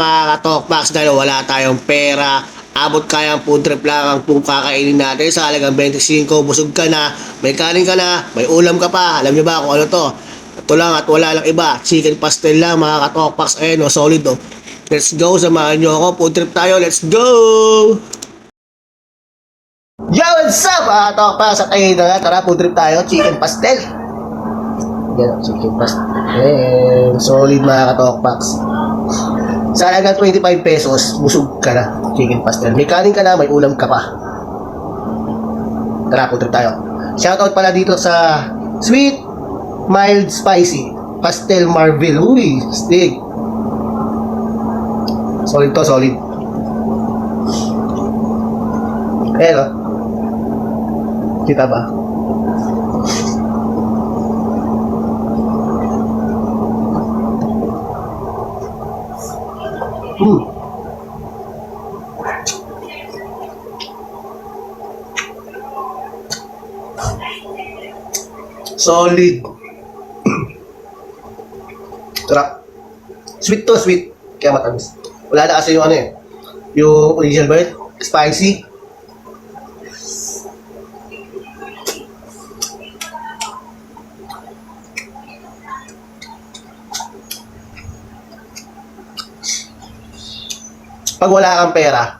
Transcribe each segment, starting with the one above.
mga ka-talkbacks dahil wala tayong pera. Abot kaya ang food trip lang ang kung kakainin natin sa halagang 25. Busog ka na, may kanin ka na, may ulam ka pa. Alam niyo ba kung ano to? Ito lang at wala lang iba. Chicken pastel lang mga ka-talkbacks. Ayun o, solid o. Let's go, samahan niyo ako. Food trip tayo, let's go! Yo, what's up mga ka-talkbacks? At ayun na nga, tara food trip tayo. Chicken pastel. Yan, chicken pastel. Solid mga ka-talkbacks. Sa halagang 25 pesos, busog ka na. Chicken pastel. May kanin ka na, may ulam ka pa. Tara, food trip tayo. Shoutout pala dito sa Sweet Mild Spicy Pastel Marvel. Uy, stick. Solid to, solid. Ayan o. Kita ba? Hmm. Solid. Sarap. Sweet to, sweet. Kaya matamis. Wala na kasi yung ano eh. Yung original yun? Spicy. Pag wala kang pera,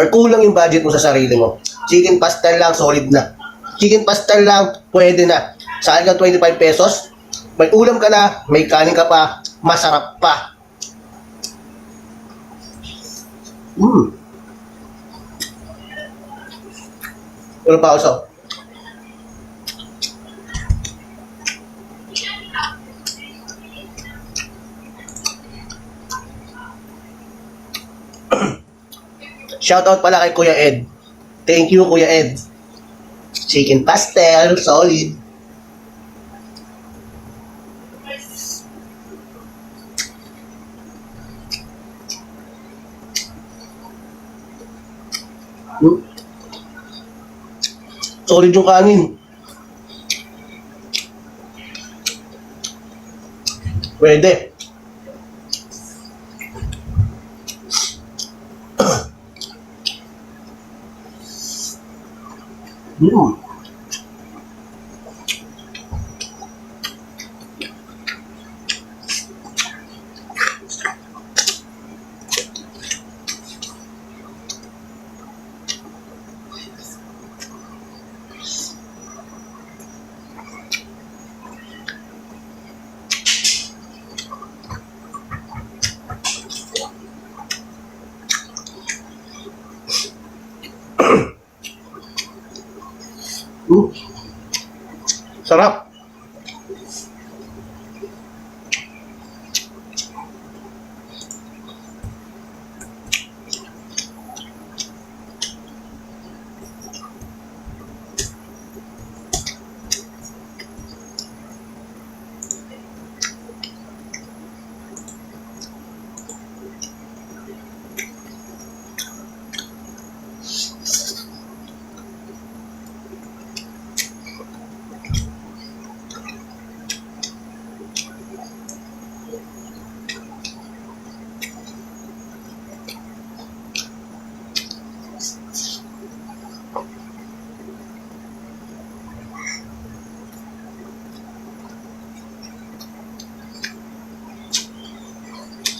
or kulang yung budget mo sa sarili mo, chicken pastel lang, solid na. Chicken pastel lang, pwede na. Sa halagang 25 pesos, may ulam ka na, may kanin ka pa, masarap pa. Mm. Ano pa also? Shoutout pala kay Kuya Ed. Thank you, Kuya Ed. Chicken pastel, solid. Hmm. Solid yung kanin. Pwede. Mm. Mm. Sarap.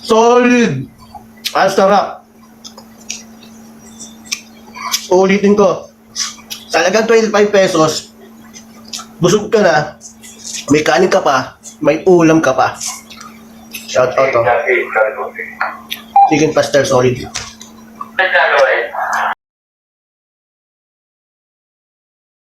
Solid. Ang sarap. Ulitin ko. Talagang 25 pesos, busog ka na, may kanin ka pa, may ulam ka pa. Shout out to. Chicken pastel solid.